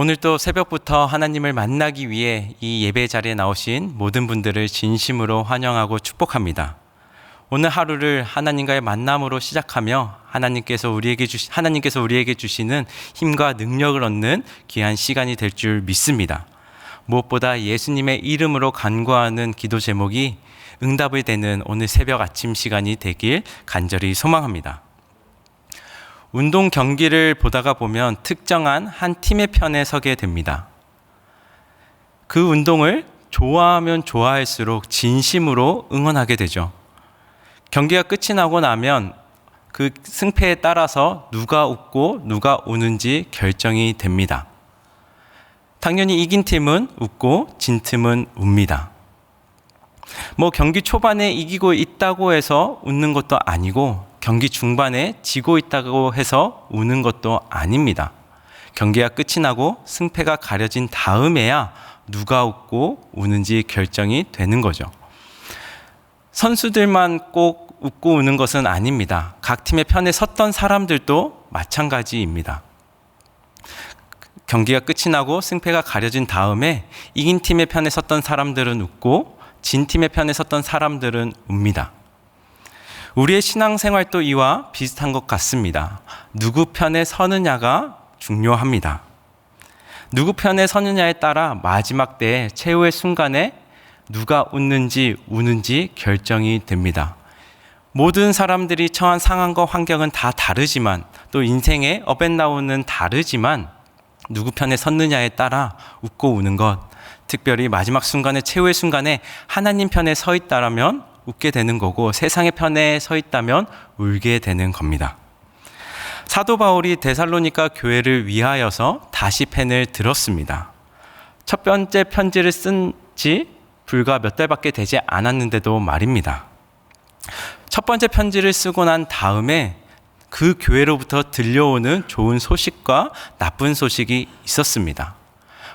오늘 또 새벽부터 하나님을 만나기 위해 이 예배 자리에 나오신 모든 분들을 진심으로 환영하고 축복합니다. 오늘 하루를 하나님과의 만남으로 시작하며 하나님께서 우리에게 주시, 하나님께서 우리에게 주시는 힘과 능력을 얻는 귀한 시간이 될 줄 믿습니다. 무엇보다 예수님의 이름으로 간구하는 기도 제목이 응답이 되는 오늘 새벽 아침 시간이 되길 간절히 소망합니다. 운동 경기를 보다가 보면 특정한 한 팀의 편에 서게 됩니다. 그 운동을 좋아하면 좋아할수록 진심으로 응원하게 되죠. 경기가 끝이 나고 나면 그 승패에 따라서 누가 웃고 누가 우는지 결정이 됩니다. 당연히 이긴 팀은 웃고 진 팀은 웁니다. 뭐 경기 초반에 이기고 있다고 해서 웃는 것도 아니고 경기 중반에 지고 있다고 해서 우는 것도 아닙니다. 경기가 끝이 나고 승패가 가려진 다음에야 누가 웃고 우는지 결정이 되는 거죠. 선수들만 꼭 웃고 우는 것은 아닙니다. 각 팀의 편에 섰던 사람들도 마찬가지입니다. 경기가 끝이 나고 승패가 가려진 다음에 이긴 팀의 편에 섰던 사람들은 웃고 진 팀의 편에 섰던 사람들은 웁니다. 우리의 신앙생활도 이와 비슷한 것 같습니다. 누구 편에 서느냐가 중요합니다. 누구 편에 서느냐에 따라 마지막 때 최후의 순간에 누가 웃는지 우는지 결정이 됩니다. 모든 사람들이 처한 상황과 환경은 다 다르지만 또 인생의 업앤다운은 다르지만 누구 편에 섰느냐에 따라 웃고 우는 것 특별히 마지막 순간에 최후의 순간에 하나님 편에 서 있다라면 웃게 되는 거고 세상의 편에 서 있다면 울게 되는 겁니다. 사도 바울이 데살로니가 교회를 위하여서 다시 펜을 들었습니다. 첫 번째 편지를 쓴 지 불과 몇 달밖에 되지 않았는데도 말입니다. 첫 번째 편지를 쓰고 난 다음에 그 교회로부터 들려오는 좋은 소식과 나쁜 소식이 있었습니다.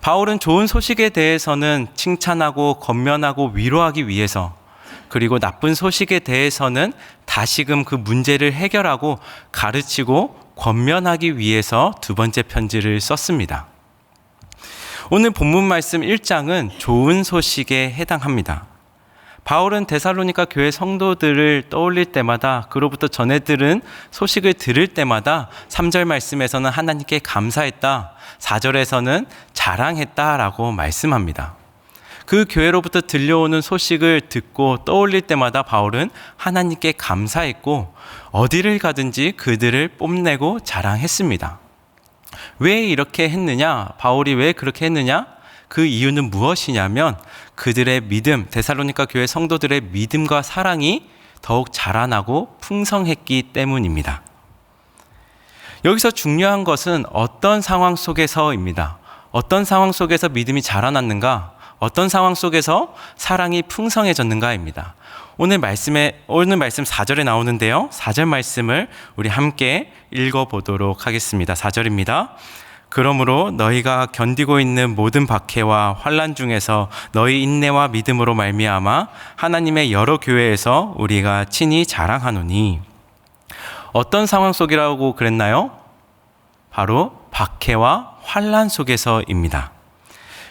바울은 좋은 소식에 대해서는 칭찬하고 건면하고 위로하기 위해서 그리고 나쁜 소식에 대해서는 다시금 그 문제를 해결하고 가르치고 권면하기 위해서 두 번째 편지를 썼습니다. 오늘 본문 말씀 1장은 좋은 소식에 해당합니다. 바울은 데살로니가 교회 성도들을 떠올릴 때마다 그로부터 전해 들은 소식을 들을 때마다 3절 말씀에서는 하나님께 감사했다. 4절에서는 자랑했다라고 말씀합니다. 그 교회로부터 들려오는 소식을 듣고 떠올릴 때마다 바울은 하나님께 감사했고 어디를 가든지 그들을 뽐내고 자랑했습니다. 왜 이렇게 했느냐? 바울이 왜 그렇게 했느냐? 그 이유는 무엇이냐면 그들의 믿음, 데살로니가 교회 성도들의 믿음과 사랑이 더욱 자라나고 풍성했기 때문입니다. 여기서 중요한 것은 어떤 상황 속에서입니다. 어떤 상황 속에서 믿음이 자라났는가? 어떤 상황 속에서 사랑이 풍성해졌는가입니다. 오늘 말씀에 오늘 말씀 4절에 나오는데요. 4절 말씀을 우리 함께 읽어 보도록 하겠습니다. 4절입니다. 그러므로 너희가 견디고 있는 모든 박해와 환란 중에서 너희 인내와 믿음으로 말미암아 하나님의 여러 교회에서 우리가 친히 자랑하노니 어떤 상황 속이라고 그랬나요? 바로 박해와 환란 속에서입니다.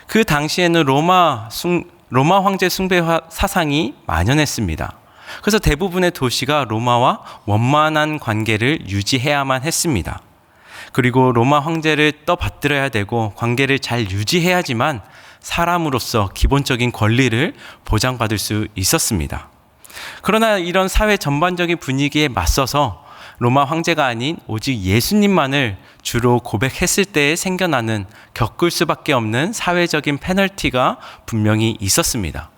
그 당시에는 로마 숭, 로마 황제 숭배 사상이 만연했습니다. 그래서 대부분의 도시가 로마와 원만한 관계를 유지해야만 했습니다. 그리고 로마 황제를 떠받들어야 되고 관계를 잘 유지해야지만 사람으로서 기본적인 권리를 보장받을 수 있었습니다. 그러나 이런 사회 전반적인 분위기에 맞서서 로마 황제가 아닌 오직 예수님만을 주로 고백했을 때 생겨나는 겪을 수밖에 없는 사회적인 페널티가 분명히 있었습니다.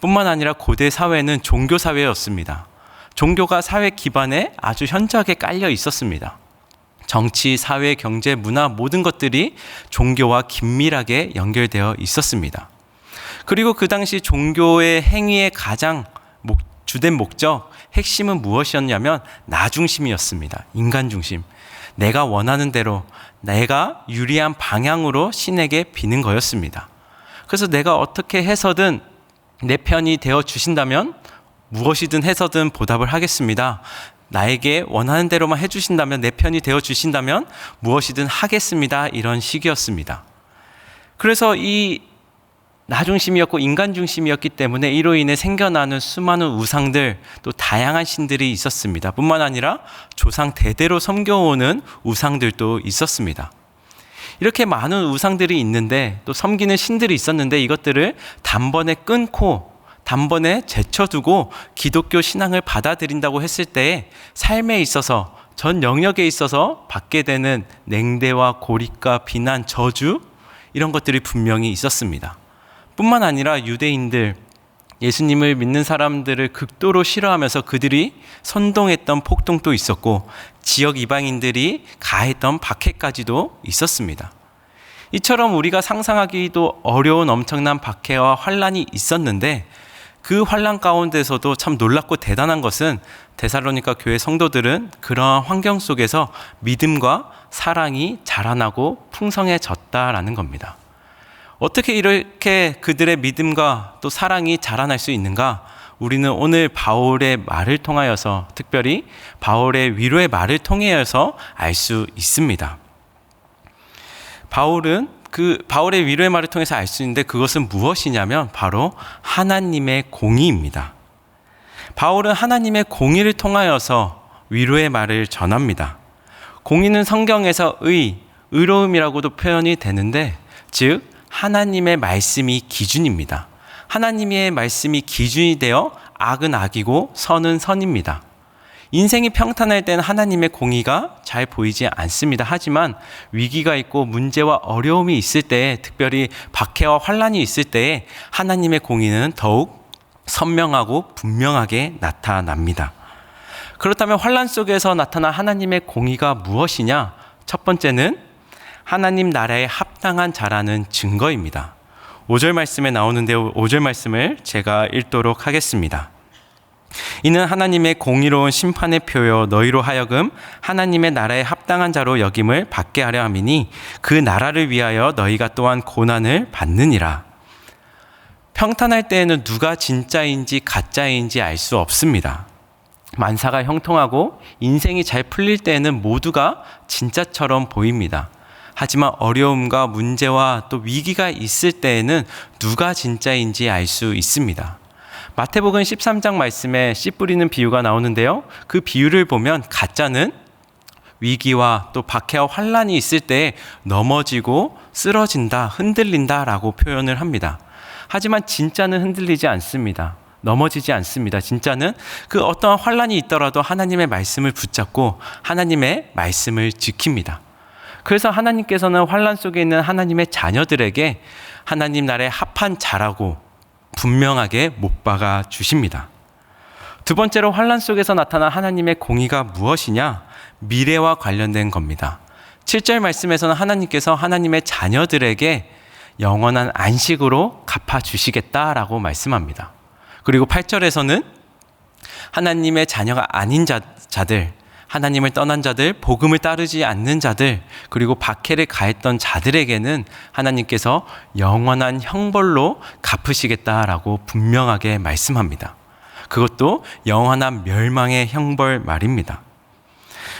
뿐만 아니라 고대 사회는 종교 사회였습니다. 종교가 사회 기반에 아주 현저하게 깔려 있었습니다. 정치, 사회, 경제, 문화 모든 것들이 종교와 긴밀하게 연결되어 있었습니다. 그리고 그 당시 종교의 행위의 가장 목, 주된 목적, 핵심은 무엇이었냐면 나 중심이었습니다. 인간 중심. 내가 원하는 대로 내가 유리한 방향으로 신에게 비는 거였습니다. 그래서 내가 어떻게 해서든 내 편이 되어 주신다면 무엇이든 해서든 보답을 하겠습니다. 나에게 원하는 대로만 해주신다면 내 편이 되어 주신다면 무엇이든 하겠습니다. 이런 식이었습니다. 그래서 이 나 중심이었고 인간 중심이었기 때문에 이로 인해 생겨나는 수많은 우상들 또 다양한 신들이 있었습니다. 뿐만 아니라 조상 대대로 섬겨오는 우상들도 있었습니다. 이렇게 많은 우상들이 있는데 또 섬기는 신들이 있었는데 이것들을 단번에 끊고 단번에 제쳐두고 기독교 신앙을 받아들인다고 했을 때 삶에 있어서 전 영역에 있어서 받게 되는 냉대와 고립과 비난, 저주 이런 것들이 분명히 있었습니다. 뿐만 아니라 유대인들 예수님을 믿는 사람들을 극도로 싫어하면서 그들이 선동했던 폭동도 있었고 지역 이방인들이 가했던 박해까지도 있었습니다. 이처럼 우리가 상상하기도 어려운 엄청난 박해와 환란이 있었는데 그 환란 가운데서도 참 놀랍고 대단한 것은 데살로니가 교회 성도들은 그러한 환경 속에서 믿음과 사랑이 자라나고 풍성해졌다라는 겁니다. 어떻게 이렇게 그들의 믿음과 또 사랑이 자라날 수 있는가? 우리는 오늘 바울의 말을 통하여서 특별히 바울의 위로의 말을 통하여서 알 수 있습니다. 바울은 그 바울의 위로의 말을 통해서 알 수 있는데 그것은 무엇이냐면 바로 하나님의 공의입니다. 바울은 하나님의 공의를 통하여서 위로의 말을 전합니다. 공의는 성경에서 의, 의로움이라고도 표현이 되는데 즉 하나님의 말씀이 기준입니다. 하나님의 말씀이 기준이 되어 악은 악이고 선은 선입니다. 인생이 평탄할 때는 하나님의 공의가 잘 보이지 않습니다. 하지만 위기가 있고 문제와 어려움이 있을 때, 특별히 박해와 환란이 있을 때 하나님의 공의는 더욱 선명하고 분명하게 나타납니다. 그렇다면 환란 속에서 나타난 하나님의 공의가 무엇이냐? 첫 번째는 하나님 나라에 합당한 자라는 증거입니다. 5절 말씀에 나오는데요. 5절 말씀을 제가 읽도록 하겠습니다. 이는 하나님의 공의로운 심판의 표요 너희로 하여금 하나님의 나라에 합당한 자로 여김을 받게 하려 함이니 그 나라를 위하여 너희가 또한 고난을 받느니라. 평탄할 때에는 누가 진짜인지 가짜인지 알 수 없습니다. 만사가 형통하고 인생이 잘 풀릴 때에는 모두가 진짜처럼 보입니다. 하지만 어려움과 문제와 또 위기가 있을 때에는 누가 진짜인지 알 수 있습니다. 마태복음 13장 말씀에 씨 뿌리는 비유가 나오는데요. 그 비유를 보면 가짜는 위기와 또 박해와 환란이 있을 때 넘어지고 쓰러진다, 흔들린다라고 표현을 합니다. 하지만 진짜는 흔들리지 않습니다. 넘어지지 않습니다. 진짜는 그 어떠한 환란이 있더라도 하나님의 말씀을 붙잡고 하나님의 말씀을 지킵니다. 그래서 하나님께서는 환란 속에 있는 하나님의 자녀들에게 하나님 나라에 합한 자라고 분명하게 못 박아 주십니다. 두 번째로 환란 속에서 나타난 하나님의 공의가 무엇이냐? 미래와 관련된 겁니다. 7절 말씀에서는 하나님께서 하나님의 자녀들에게 영원한 안식으로 갚아 주시겠다라고 말씀합니다. 그리고 8절에서는 하나님의 자녀가 아닌 자, 자들, 하나님을 떠난 자들, 복음을 따르지 않는 자들, 그리고 박해를 가했던 자들에게는 하나님께서 영원한 형벌로 갚으시겠다라고 분명하게 말씀합니다. 그것도 영원한 멸망의 형벌 말입니다.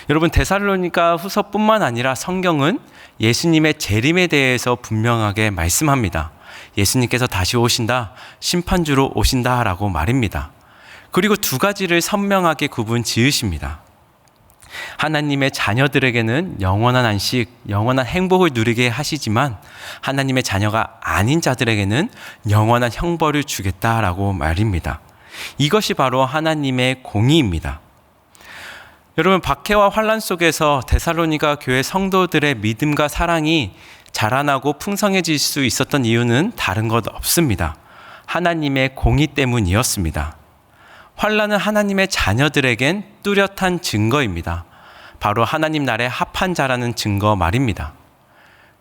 여러분 데살로니가 후서뿐만 아니라 성경은 예수님의 재림에 대해서 분명하게 말씀합니다. 예수님께서 다시 오신다, 심판주로 오신다라고 말입니다. 그리고 두 가지를 선명하게 구분 지으십니다. 하나님의 자녀들에게는 영원한 안식, 영원한 행복을 누리게 하시지만 하나님의 자녀가 아닌 자들에게는 영원한 형벌을 주겠다라고 말입니다. 이것이 바로 하나님의 공의입니다. 여러분 박해와 환란 속에서 데살로니가 교회 성도들의 믿음과 사랑이 자라나고 풍성해질 수 있었던 이유는 다른 것 없습니다. 하나님의 공의 때문이었습니다. 환란은 하나님의 자녀들에겐 뚜렷한 증거입니다. 바로 하나님 나라의 합한 자라는 증거 말입니다.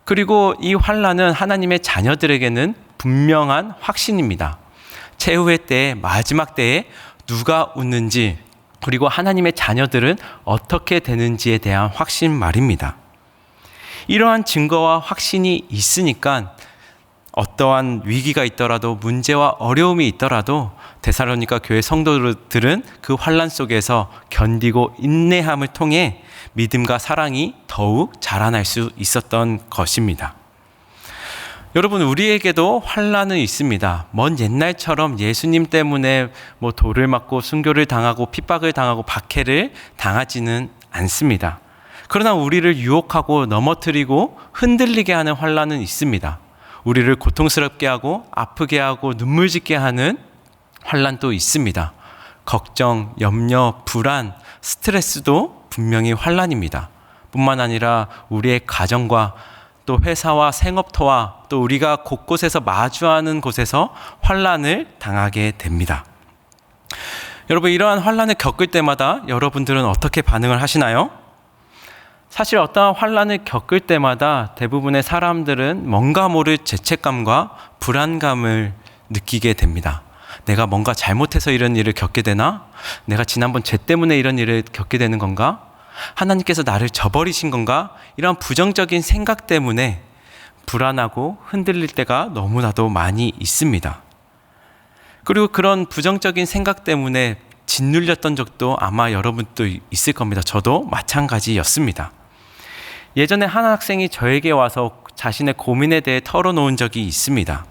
그리고 이 환란은 하나님의 자녀들에게는 분명한 확신입니다. 최후의 때 마지막 때에 누가 웃는지 그리고 하나님의 자녀들은 어떻게 되는지에 대한 확신 말입니다. 이러한 증거와 확신이 있으니까 어떠한 위기가 있더라도 문제와 어려움이 있더라도 데살로니가 교회 성도들은 그 환란 속에서 견디고 인내함을 통해 믿음과 사랑이 더욱 자라날 수 있었던 것입니다. 여러분 우리에게도 환란은 있습니다. 먼 옛날처럼 예수님 때문에 뭐 돌을 맞고 순교를 당하고 핍박을 당하고 박해를 당하지는 않습니다. 그러나 우리를 유혹하고 넘어뜨리고 흔들리게 하는 환란은 있습니다. 우리를 고통스럽게 하고 아프게 하고 눈물 짓게 하는 환란도 있습니다. 걱정, 염려, 불안, 스트레스도 분명히 환란입니다. 뿐만 아니라 우리의 가정과 또 회사와 생업터와 또 우리가 곳곳에서 마주하는 곳에서 환란을 당하게 됩니다. 여러분 이러한 환란을 겪을 때마다 여러분들은 어떻게 반응을 하시나요? 사실 어떠한 환란을 겪을 때마다 대부분의 사람들은 뭔가 모를 죄책감과 불안감을 느끼게 됩니다. 내가 뭔가 잘못해서 이런 일을 겪게 되나? 내가 지난번 죄 때문에 이런 일을 겪게 되는 건가? 하나님께서 나를 저버리신 건가? 이런 부정적인 생각 때문에 불안하고 흔들릴 때가 너무나도 많이 있습니다. 그리고 그런 부정적인 생각 때문에 짓눌렸던 적도 아마 여러분도 있을 겁니다. 저도 마찬가지였습니다. 예전에 한 학생이 저에게 와서 자신의 고민에 대해 털어놓은 적이 있습니다.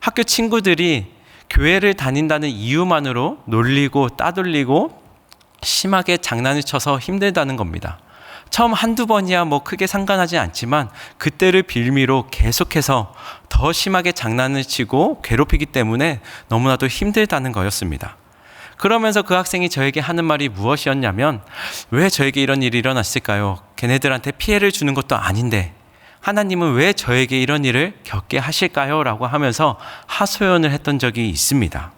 학교 친구들이 교회를 다닌다는 이유만으로 놀리고 따돌리고 심하게 장난을 쳐서 힘들다는 겁니다. 처음 한두 번이야 뭐 크게 상관하지 않지만 그때를 빌미로 계속해서 더 심하게 장난을 치고 괴롭히기 때문에 너무나도 힘들다는 거였습니다. 그러면서 그 학생이 저에게 하는 말이 무엇이었냐면 왜 저에게 이런 일이 일어났을까요? 걔네들한테 피해를 주는 것도 아닌데 하나님은 왜 저에게 이런 일을 겪게 하실까요? 라고 하면서 하소연을 했던 적이 있습니다.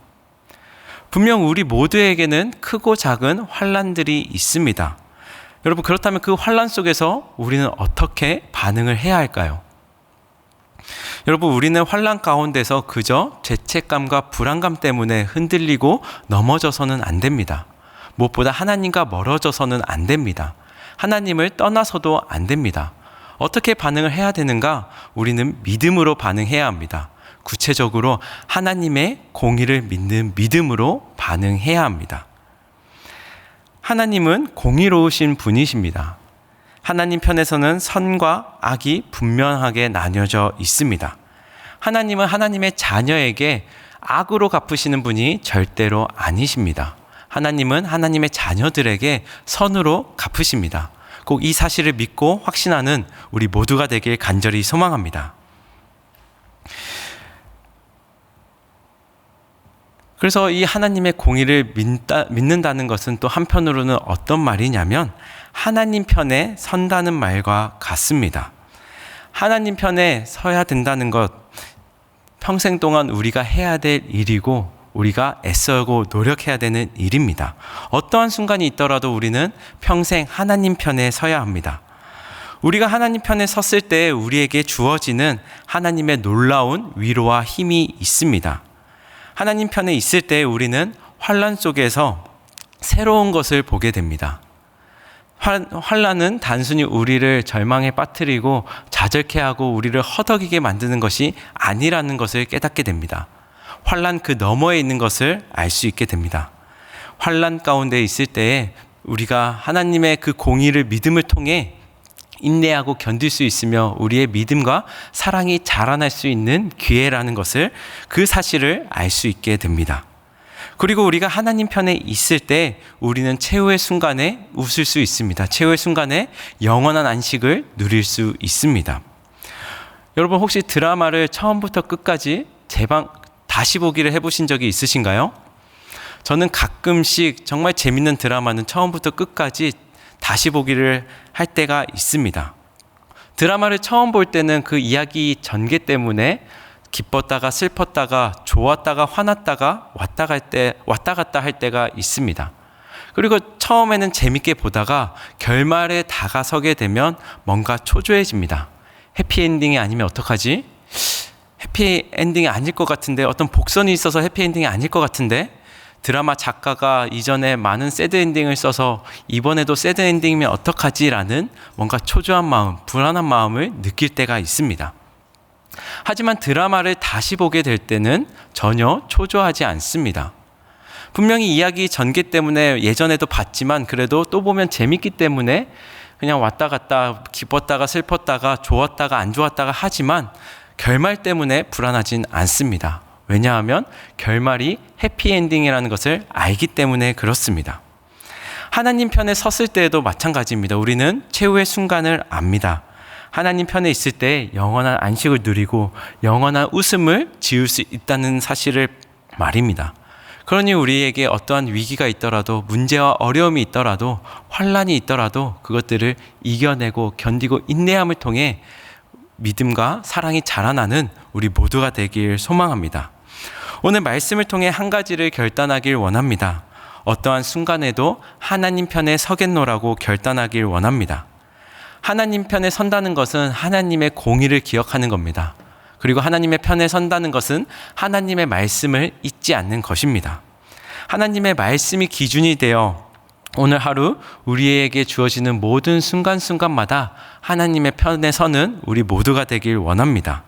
분명 우리 모두에게는 크고 작은 환란들이 있습니다. 여러분 그렇다면 그 환란 속에서 우리는 어떻게 반응을 해야 할까요? 여러분 우리는 환란 가운데서 그저 죄책감과 불안감 때문에 흔들리고 넘어져서는 안 됩니다. 무엇보다 하나님과 멀어져서는 안 됩니다. 하나님을 떠나서도 안 됩니다. 어떻게 반응을 해야 되는가? 우리는 믿음으로 반응해야 합니다. 구체적으로 하나님의 공의를 믿는 믿음으로 반응해야 합니다. 하나님은 공의로우신 분이십니다. 하나님 편에서는 선과 악이 분명하게 나뉘어져 있습니다. 하나님은 하나님의 자녀에게 악으로 갚으시는 분이 절대로 아니십니다. 하나님은 하나님의 자녀들에게 선으로 갚으십니다. 꼭 이 사실을 믿고 확신하는 우리 모두가 되길 간절히 소망합니다. 그래서 이 하나님의 공의를 믿는다는 것은 또 한편으로는 어떤 말이냐면 하나님 편에 선다는 말과 같습니다. 하나님 편에 서야 된다는 것 평생 동안 우리가 해야 될 일이고 우리가 애써고 노력해야 되는 일입니다. 어떠한 순간이 있더라도 우리는 평생 하나님 편에 서야 합니다. 우리가 하나님 편에 섰을 때 우리에게 주어지는 하나님의 놀라운 위로와 힘이 있습니다. 하나님 편에 있을 때 우리는 환란 속에서 새로운 것을 보게 됩니다. 환란은 단순히 우리를 절망에 빠뜨리고 좌절케 하고 우리를 허덕이게 만드는 것이 아니라는 것을 깨닫게 됩니다. 환란 그 너머에 있는 것을 알 수 있게 됩니다. 환란 가운데 있을 때에 우리가 하나님의 그 공의를 믿음을 통해 인내하고 견딜 수 있으며 우리의 믿음과 사랑이 자라날 수 있는 기회라는 것을 그 사실을 알 수 있게 됩니다. 그리고 우리가 하나님 편에 있을 때 우리는 최후의 순간에 웃을 수 있습니다. 최후의 순간에 영원한 안식을 누릴 수 있습니다. 여러분 혹시 드라마를 처음부터 끝까지 재방 다시 보기를 해보신 적이 있으신가요? 저는 가끔씩 정말 재밌는 드라마는 처음부터 끝까지 다시 보기를 할 때가 있습니다. 드라마를 처음 볼 때는 그 이야기 전개 때문에 기뻤다가 슬펐다가 좋았다가 화났다가 왔다 갈 때, 왔다 갔다 할 때가 있습니다. 그리고 처음에는 재밌게 보다가 결말에 다가서게 되면 뭔가 초조해집니다. 해피엔딩이 아니면 어떡하지? 해피엔딩이 아닐 것 같은데 어떤 복선이 있어서 해피엔딩이 아닐 것 같은데 드라마 작가가 이전에 많은 새드 엔딩을 써서 이번에도 새드 엔딩이면 어떡하지라는 뭔가 초조한 마음, 불안한 마음을 느낄 때가 있습니다. 하지만 드라마를 다시 보게 될 때는 전혀 초조하지 않습니다. 분명히 이야기 전개 때문에 예전에도 봤지만 그래도 또 보면 재밌기 때문에 그냥 왔다 갔다 기뻤다가 슬펐다가 좋았다가 안 좋았다가 하지만 결말 때문에 불안하진 않습니다. 왜냐하면 결말이 해피엔딩이라는 것을 알기 때문에 그렇습니다. 하나님 편에 섰을 때에도 마찬가지입니다. 우리는 최후의 순간을 압니다. 하나님 편에 있을 때 영원한 안식을 누리고 영원한 웃음을 지을 수 있다는 사실을 말입니다. 그러니 우리에게 어떠한 위기가 있더라도 문제와 어려움이 있더라도 환란이 있더라도 그것들을 이겨내고 견디고 인내함을 통해 믿음과 사랑이 자라나는 우리 모두가 되길 소망합니다. 오늘 말씀을 통해 한 가지를 결단하길 원합니다. 어떠한 순간에도 하나님 편에 서겠노라고 결단하길 원합니다. 하나님 편에 선다는 것은 하나님의 공의를 기억하는 겁니다. 그리고 하나님의 편에 선다는 것은 하나님의 말씀을 잊지 않는 것입니다. 하나님의 말씀이 기준이 되어 오늘 하루 우리에게 주어지는 모든 순간순간마다 하나님의 편에 서는 우리 모두가 되길 원합니다.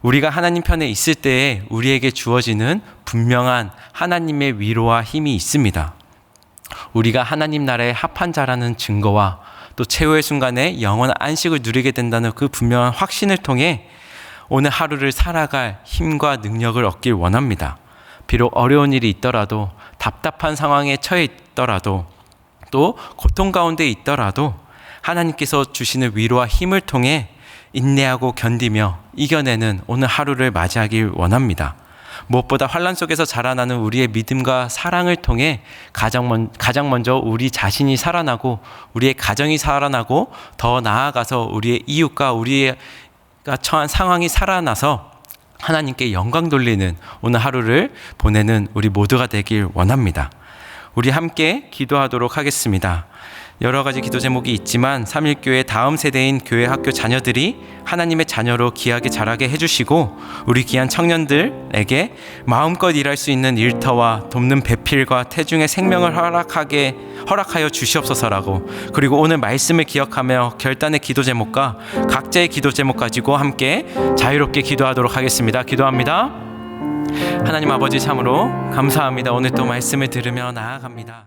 우리가 하나님 편에 있을 때에 우리에게 주어지는 분명한 하나님의 위로와 힘이 있습니다. 우리가 하나님 나라의 합한 자라는 증거와 또 최후의 순간에 영원한 안식을 누리게 된다는 그 분명한 확신을 통해 오늘 하루를 살아갈 힘과 능력을 얻길 원합니다. 비록 어려운 일이 있더라도 답답한 상황에 처해 있더라도 또 고통 가운데 있더라도 하나님께서 주시는 위로와 힘을 통해 인내하고 견디며 이겨내는 오늘 하루를 맞이하길 원합니다. 무엇보다 환란 속에서 자라나는 우리의 믿음과 사랑을 통해 가장, 먼, 가장 먼저 우리 자신이 살아나고 우리의 가정이 살아나고 더 나아가서 우리의 이웃과 우리가 처한 상황이 살아나서 하나님께 영광 돌리는 오늘 하루를 보내는 우리 모두가 되길 원합니다. 우리 함께 기도하도록 하겠습니다. 여러 가지 기도 제목이 있지만 삼일교회 다음 세대인 교회 학교 자녀들이 하나님의 자녀로 귀하게 자라게 해주시고 우리 귀한 청년들에게 마음껏 일할 수 있는 일터와 돕는 배필과 태중의 생명을 허락하게 허락하여 주시옵소서라고 그리고 오늘 말씀을 기억하며 결단의 기도 제목과 각자의 기도 제목 가지고 함께 자유롭게 기도하도록 하겠습니다. 기도합니다. 하나님 아버지 참으로 감사합니다. 오늘 또 말씀을 들으며 나아갑니다.